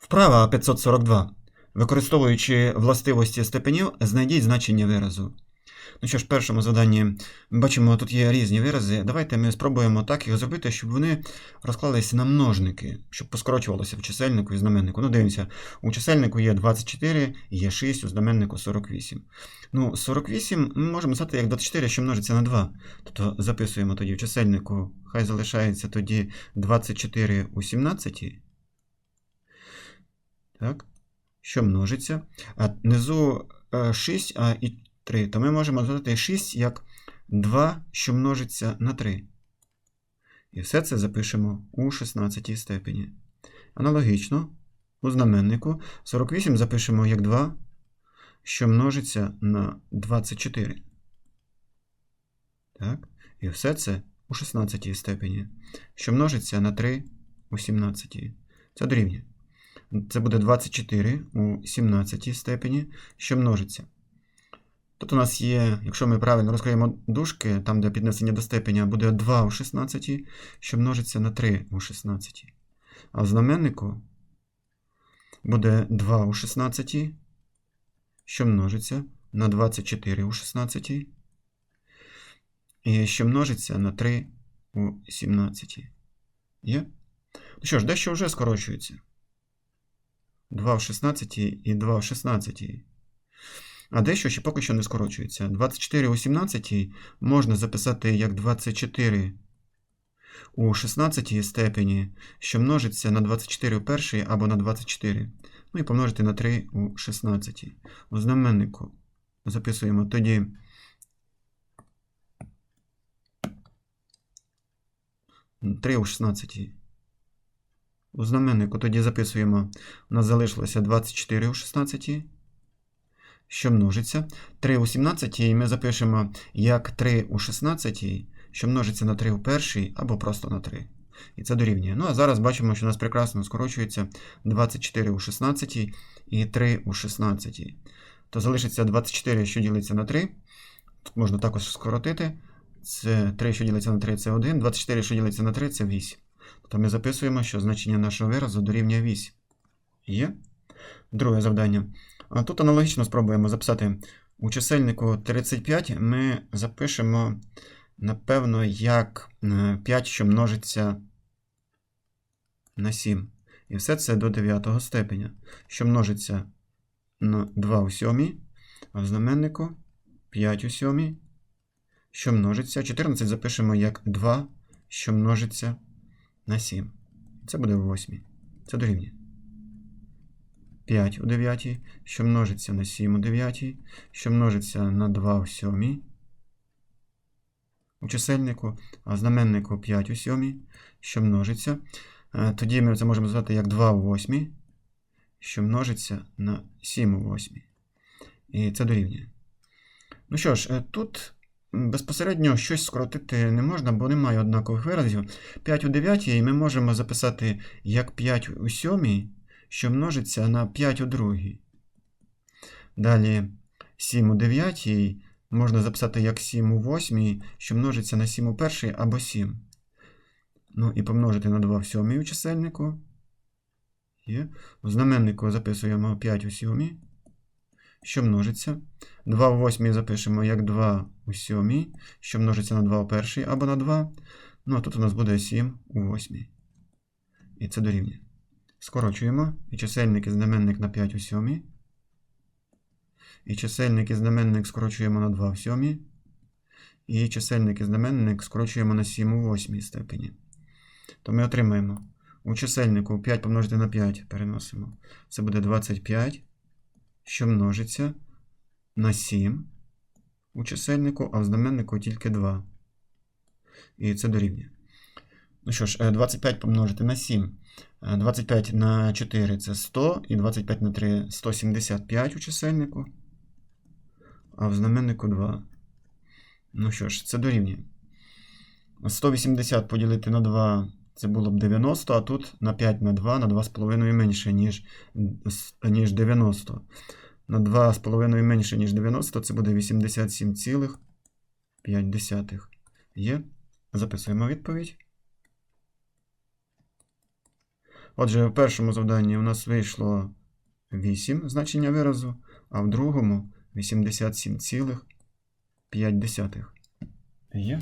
Вправа 542. Використовуючи властивості степенів, знайдіть значення виразу. Ну що ж, в першому заданні бачимо, тут є різні вирази. Давайте ми спробуємо так їх зробити, щоб вони розклалися на множники, щоб поскорочувалося в чисельнику і знаменнику. Ну, дивимося, у чисельнику є 24, є 6, у знаменнику 48. Ну, 48 ми можемо писати як 24, що множиться на 2. Тобто записуємо тоді в чисельнику, хай залишається тоді 24 у 17. Так. Що множиться. А внизу е, 6 а і 3. То ми можемо додати 6 як 2, що множиться на 3. І все це запишемо у 16 степені. Аналогічно, у знаменнику 48 запишемо як 2, що множиться на 24. Так. І все це у 16 степені, що множиться на 3 у 17. Це дорівнює. Це буде 24 у 17 степені, що множиться. Тут у нас є, якщо ми правильно розкриємо дужки, там, де піднесення до степеня, буде 2 у 16, що множиться на 3 у 16. А в знаменнику буде 2 у 16, що множиться на 24 у 16, і що множиться на 3 у 17. Є? Ну що ж, дещо вже скорочується. 2 в 16 і 2 в 16. А дещо ще поки що не скорочується. 24 у 17 можна записати як 24 у 16 степені, що множиться на 24 у першій або на 24. Ну і помножити на 3 у 16. У знаменнику записуємо тоді. Три у 16. У знаменнику тоді записуємо, у нас залишилося 24 у 16, що множиться. 3 у 17 і ми запишемо як 3 у 16, що множиться на 3 у першій або просто на 3. І це дорівнює. Ну, а зараз бачимо, що у нас прекрасно скорочується 24 у 16 і 3 у 16. То залишиться 24, що ділиться на 3. Тут можна також скоротити. Це 3, що ділиться на 3, це 1. 24, що ділиться на 3, це 8. То ми записуємо, що значення нашого виразу дорівнює 8. Є. Друге завдання. Тут аналогічно спробуємо записати у чисельнику 35. Ми запишемо, напевно, як 5, що множиться на 7. І все це до 9 степеня, що множиться на 2 у 7, а в знаменнику 5 у 7, що множиться. 14 запишемо як 2, що множиться на 7. Це буде в 8. Це дорівнює. 5 у 9, що множиться на 7 у 9, що множиться на 2 у 7 у чисельнику, а знаменнику 5 у 7, що множиться. Е, Тоді ми це можемо звати як 2 у 8, що множиться на 7 у 8. І це дорівнює. Ну що ж, е, тут безпосередньо щось скоротити не можна, бо немає однакових виразів. 5 у 9 ми можемо записати як 5 у 7, що множиться на 5 у 2. Далі 7 у 9 можна записати як 7 у 8, що множиться на 7 у 1 або 7. Ну і помножити на 2 в 7 у чисельнику. Є. У знаменнику записуємо 5 у 7, що множиться. 2 у 8 запишемо як 2 у 7, що множиться на 2 у 1 або на 2. Ну, а тут у нас буде 7 у 8. І це дорівнює. Скорочуємо. І чисельник і знаменник на 5 у 7. І чисельник і знаменник скорочуємо на 2 в 7. І чисельник і знаменник скорочуємо на 7 у 8 степені. То ми отримаємо у чисельнику 5 помножити на 5 переносимо. Це буде 25, що множиться на 7 у чисельнику, а в знаменнику тільки 2. І це дорівнює. Ну що ж, е, 25 помножити на 7. Е, 25 на 4 це 100, і 25 на 3 175 у чисельнику, а в знаменнику 2. Ну що ж, це дорівнює. 180 поділити на 2 це було б 90, а тут на 5 на 2 на 2,5 менше, ніж, ніж 90. На 2,5 менше, ніж 90, це буде 87,5. Є. Записуємо відповідь. Отже, в першому завданні у нас вийшло 8 значення виразу, а в другому 87,5. Є.